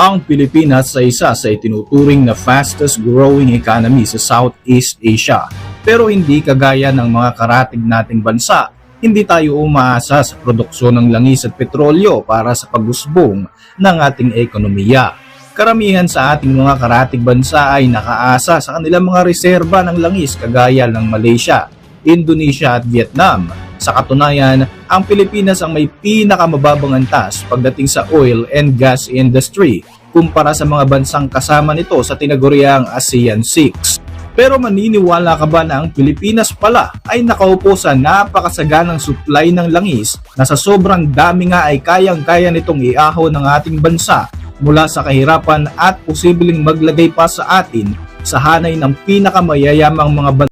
Ang Pilipinas ay isa sa itinuturing na fastest growing economy sa Southeast Asia. Pero hindi kagaya ng mga karatig nating bansa, hindi tayo umaasa sa produksyon ng langis at petrolyo para sa pagusbong ng ating ekonomiya. Karamihan sa ating mga karatig bansa ay nakaasa sa kanilang mga reserba ng langis kagaya ng Malaysia, Indonesia at Vietnam. Sa katunayan, ang Pilipinas ang may pinakamababang antas pagdating sa oil and gas industry kumpara sa mga bansang kasama nito sa tinaguriang ASEAN 6. Pero maniniwala ka ba na ang Pilipinas pala ay nakaupo sa napakasaganang supply ng langis na sa sobrang dami nga ay kayang-kaya nitong iaho ng ating bansa mula sa kahirapan at posibleng maglagay pa sa atin sa hanay ng pinakamayayamang mga bansa